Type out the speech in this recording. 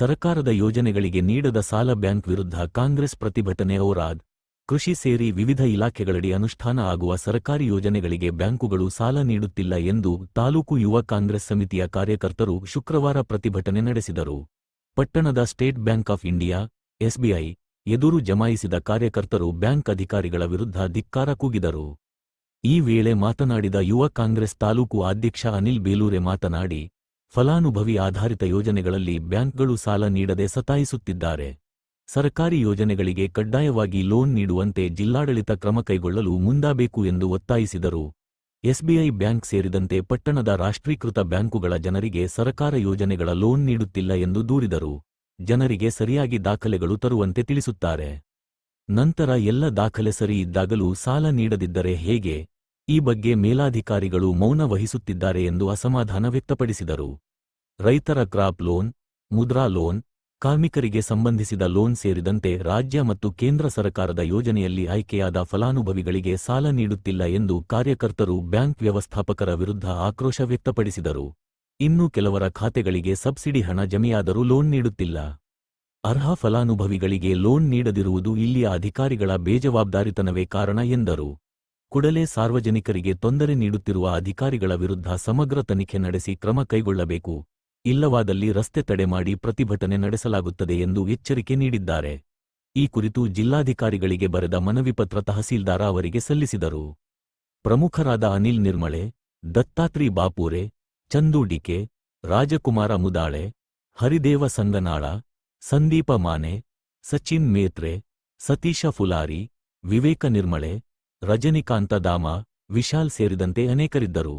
ಸರಕಾರದ ಯೋಜನೆಗಳಿಗೆ ನೀಡದ ಸಾಲ ಬ್ಯಾಂಕ್ ವಿರುದ್ಧ ಕಾಂಗ್ರೆಸ್ ಪ್ರತಿಭಟನೆ ಔರಾದ್ ಕೃಷಿ ಸೇರಿ ವಿವಿಧ ಇಲಾಖೆಗಳಡಿ ಅನುಷ್ಠಾನ ಆಗುವ ಸರ್ಕಾರಿ ಯೋಜನೆಗಳಿಗೆ ಬ್ಯಾಂಕುಗಳು ಸಾಲ ನೀಡುತ್ತಿಲ್ಲ ಎಂದು ತಾಲೂಕು ಯುವ ಕಾಂಗ್ರೆಸ್ ಸಮಿತಿಯ ಕಾರ್ಯಕರ್ತರು ಶುಕ್ರವಾರ ಪ್ರತಿಭಟನೆ ನಡೆಸಿದರು. ಪಟ್ಟಣದ State Bank of India, SBI, ಎದುರು ಜಮಾಯಿಸಿದ ಕಾರ್ಯಕರ್ತರು ಬ್ಯಾಂಕ್ ಅಧಿಕಾರಿಗಳ ವಿರುದ್ಧ ಧಿಕ್ಕಾರ ಕೂಗಿದರು. ಈ ವೇಳೆ ಮಾತನಾಡಿದ ಯುವ ಕಾಂಗ್ರೆಸ್ ತಾಲೂಕು ಅಧ್ಯಕ್ಷ ಅನಿಲ್ ಬೇಲೂರೆ ಮಾತನಾಡಿ ಫಲಾನುಭವಿ ಆಧಾರಿತ ಯೋಜನೆಗಳಲ್ಲಿ ಬ್ಯಾಂಕ್ಗಳು ಸಾಲ ನೀಡದೆ ಸತಾಯಿಸುತ್ತಿದ್ದಾರೆ. ಸರ್ಕಾರಿ ಯೋಜನೆಗಳಿಗೆ ಕಡ್ಡಾಯವಾಗಿ ಲೋನ್ ನೀಡುವಂತೆ ಜಿಲ್ಲಾಡಳಿತ ಕ್ರಮ ಕೈಗೊಳ್ಳಲು ಮುಂದಾಗಬೇಕು ಎಂದು ಒತ್ತಾಯಿಸಿದರು. ಎಸ್ಬಿಐ ಬ್ಯಾಂಕ್ ಸೇರಿದಂತೆ ಪಟ್ಟಣದ ರಾಷ್ಟ್ರೀಕೃತ ಬ್ಯಾಂಕುಗಳ ಜನರಿಗೆ ಸರಕಾರ ಯೋಜನೆಗಳ ಲೋನ್ ನೀಡುತ್ತಿಲ್ಲ ಎಂದು ದೂರಿದರು. ಜನರಿಗೆ ಸರಿಯಾಗಿ ದಾಖಲೆಗಳು ತರುವಂತೆ ತಿಳಿಸುತ್ತಾರೆ. ನಂತರ ಎಲ್ಲ ದಾಖಲೆ ಸರಿ ಇದ್ದಾಗಲೂ ಸಾಲ ನೀಡದಿದ್ದರೆ ಹೇಗೆ? ಈ ಬಗ್ಗೆ ಮೇಲಾಧಿಕಾರಿಗಳು ಮೌನ ವಹಿಸುತ್ತಿದ್ದಾರೆ ಎಂದು ಅಸಮಾಧಾನ ವ್ಯಕ್ತಪಡಿಸಿದರು. ರೈತರ ಕ್ರಾಪ್ ಲೋನ್, ಮುದ್ರಾ ಲೋನ್, ಕಾರ್ಮಿಕರಿಗೆ ಸಂಬಂಧಿಸಿದ ಲೋನ್ ಸೇರಿದಂತೆ ರಾಜ್ಯ ಮತ್ತು ಕೇಂದ್ರ ಸರ್ಕಾರದ ಯೋಜನೆಯಲ್ಲಿ ಆಯ್ಕೆಯಾದ ಫಲಾನುಭವಿಗಳಿಗೆ ಸಾಲ ನೀಡುತ್ತಿಲ್ಲ ಎಂದು ಕಾರ್ಯಕರ್ತರು ಬ್ಯಾಂಕ್ ವ್ಯವಸ್ಥಾಪಕರ ವಿರುದ್ಧ ಆಕ್ರೋಶ ವ್ಯಕ್ತಪಡಿಸಿದರು. ಇನ್ನು ಕೆಲವರ ಖಾತೆಗಳಿಗೆ ಸಬ್ಸಿಡಿ ಹಣ ಜಮೆಯಾದರೂ ಲೋನ್ ನೀಡುತ್ತಿಲ್ಲ. ಅರ್ಹ ಫಲಾನುಭವಿಗಳಿಗೆ ಲೋನ್ ನೀಡದಿರುವುದು ಇಲ್ಲಿಯ ಅಧಿಕಾರಿಗಳ ಬೇಜವಾಬ್ದಾರಿತನವೇ ಕಾರಣ ಎಂದರು. ಕೂಡಲೇ ಸಾರ್ವಜನಿಕರಿಗೆ ತೊಂದರೆ ನೀಡುತ್ತಿರುವ ಅಧಿಕಾರಿಗಳ ವಿರುದ್ಧ ಸಮಗ್ರ ತನಿಖೆ ನಡೆಸಿ ಕ್ರಮ ಕೈಗೊಳ್ಳಬೇಕು. ಇಲ್ಲವಾದಲ್ಲಿ ರಸ್ತೆ ತಡೆ ಮಾಡಿ ಪ್ರತಿಭಟನೆ ನಡೆಸಲಾಗುತ್ತದೆ ಎಂದು ಎಚ್ಚರಿಕೆ ನೀಡಿದ್ದಾರೆ. ಈ ಕುರಿತು ಜಿಲ್ಲಾಧಿಕಾರಿಗಳಿಗೆ ಬರೆದ ಮನವಿ ಪತ್ರ ತಹಸೀಲ್ದಾರ ಅವರಿಗೆ ಸಲ್ಲಿಸಿದರು. ಪ್ರಮುಖರಾದ ಅನಿಲ್ ನಿರ್ಮಳೆ, ದತ್ತಾತ್ರಿ ಬಾಪೂರೆ, ಚಂದು ಡಿಕೆ, ರಾಜಕುಮಾರ ಮುದಾಳೆ, ಹರಿದೇವ ಸಂಗನಾಳ, ಸಂದೀಪ ಮಾನೆ, ಸಚಿನ್ ಮೇತ್ರೆ, ಸತೀಶ ಫುಲಾರಿ, ವಿವೇಕ ನಿರ್ಮಳೆ ರಜನಿಕಾಂತ ದಾಮ ವಿಶಾಲ್ ಸೇರಿದಂತೆ ಅನೇಕರಿದ್ದರು.